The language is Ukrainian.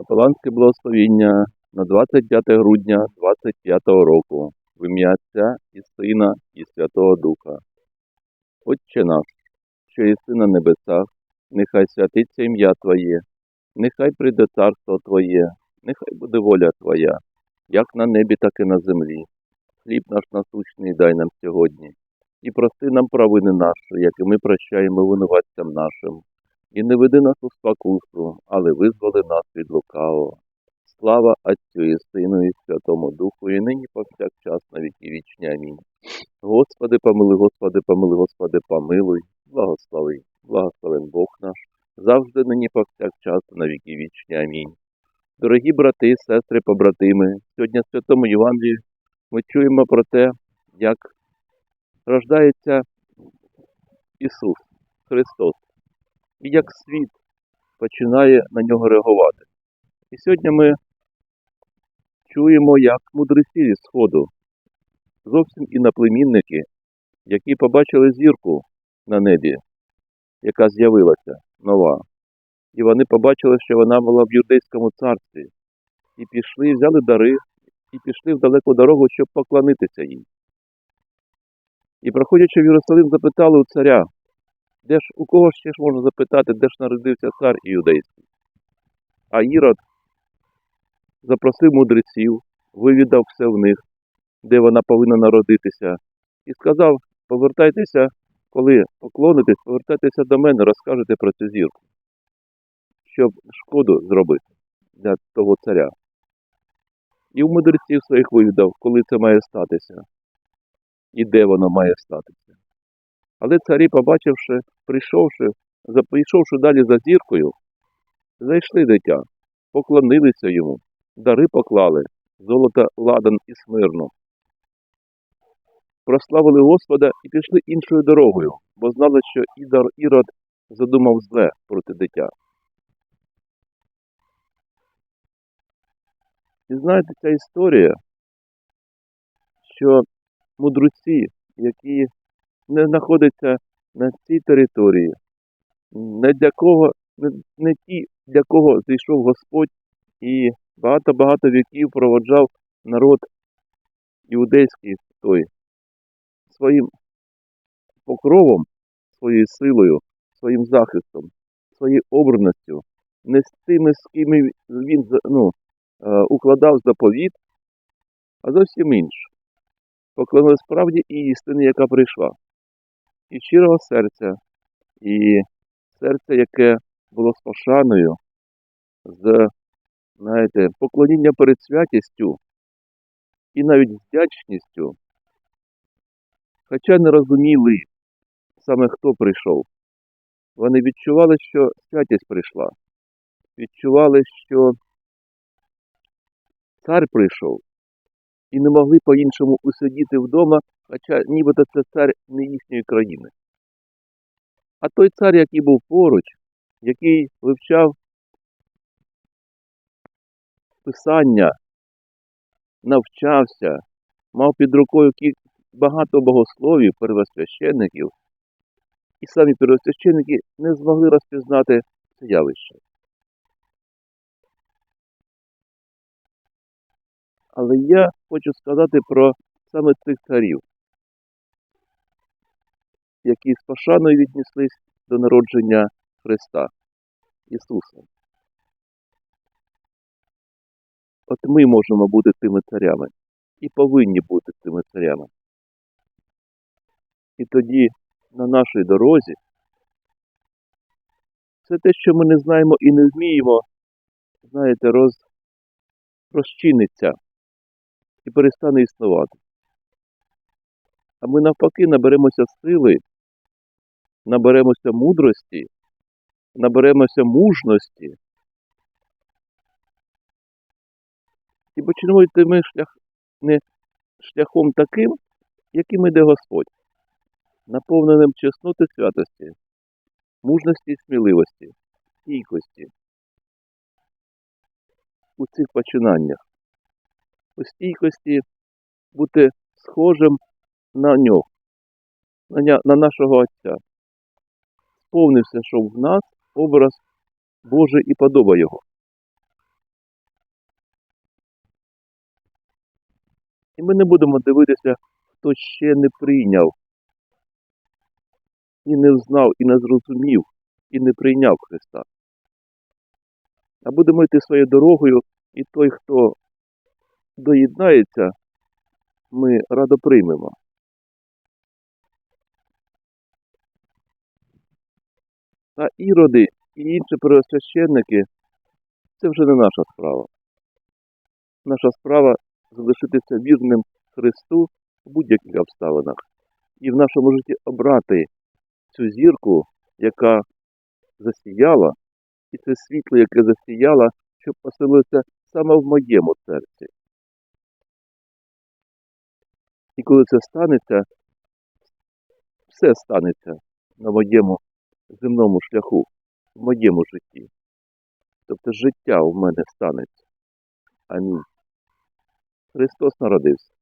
Капеланське благословіння на 25 грудня 25 року в ім'я Отця і Сина і Святого Духа. Отче наш, що єси на небесах, нехай святиться ім'я Твоє, нехай прийде царство Твоє, нехай буде воля Твоя, як на небі, так і на землі. Хліб наш насущний дай нам сьогодні, і прости нам провини наші, як і ми прощаємо винуватцям нашим. І не веди нас у спокусу, але визволи нас від лукавого. Слава Отцю і Сину і Святому Духу, і нині повсякчас на віки вічні. Амінь. Господи, помилуй, Господи, помилуй, Господи, помилуй, благослови, благословен Бог наш, завжди нині повсякчас на віки вічні. Амінь. Дорогі брати, сестри, побратими, сьогодні в Святому Євангелії ми чуємо про те, як рождається Ісус Христос і як світ починає на нього реагувати. І сьогодні ми чуємо, як мудреці зі Сходу, зовсім іноплемінники, які побачили зірку на небі, яка з'явилася нова. І вони побачили, що вона була в юдейському царстві, і пішли, взяли дари, і пішли в далеку дорогу, щоб поклонитися їй. І, проходячи в Єрусалим, запитали у царя, де ж у кого ще ж можна запитати, де ж народився цар іудейський? А Ірод запросив мудреців, вивідав все в них, де вона повинна народитися, і сказав: повертайтеся, коли поклонитесь, повертайтеся до мене, розкажете про цю зірку, щоб шкоду зробити для того царя. І у мудреців своїх вивідав, коли це має статися, і де воно має статися. Але царі, побачивши, прийшовши, прийшовши далі за зіркою, зайшли дитя, поклонилися йому, дари поклали, золото ладан і смирно. Прославили Господа і пішли іншою дорогою, бо знали, що Ідар Ірод задумав зле проти дитя. І знаєте, ця історія, що мудреці, які не знаходяться на цій території, не для кого, не, ті, для кого зійшов Господь і багато-багато віків проводжав народ іудейський той своїм покровом, своєю силою, своїм захистом, своєю обраністю, не з тими, з ким він ну, е, укладав заповіт, а зовсім інше. Поклонили справді і істини, яка прийшла і щирого серця, і серце, яке було з пошаною, з знаєте, поклоніння перед святістю і навіть вдячністю, хоча не розуміли саме хто прийшов. Вони відчували, що святість прийшла, відчували, що цар прийшов, і не могли по-іншому усидіти вдома, хоча нібито це цар не їхньої країни. А той цар, який був поруч, який вивчав писання, навчався, мав під рукою багато богословів, первосвященників, і самі первосвященники не змогли розпізнати це явище. Але я хочу сказати про саме цих царів, які з пошаною віднеслись до народження Христа Ісуса. От ми можемо бути тими царями і повинні бути тими царями. І тоді на нашій дорозі все те, що ми не знаємо і не вміємо, знаєте, роз... розчиниться і перестане існувати. А ми навпаки наберемося сили, наберемося мудрості, наберемося мужності. І почнемо йти ми шлях, не шляхом таким, яким іде Господь, наповненим чесноти святості, мужності і сміливості, стійкості. У цих починаннях, стійкості, бути схожим на нього, на нашого Отця. Сповнився, що в нас образ Божий і подоба Його. І ми не будемо дивитися, хто ще не прийняв, і не знав, і не зрозумів, і не прийняв Христа. А будемо йти своєю дорогою, і той, хто доєднається, ми радо приймемо. А іроди і інші первосвященники це вже не наша справа. Наша справа залишитися вірним Христу в будь-яких обставинах і в нашому житті обрати цю зірку, яка засіяла, і це світло, яке засіяло, щоб поселилося саме в моєму серці. І коли це станеться, все станеться на моєму земному шляху, в моєму житті. Тобто життя в мене станеться. Амінь. Христос народився.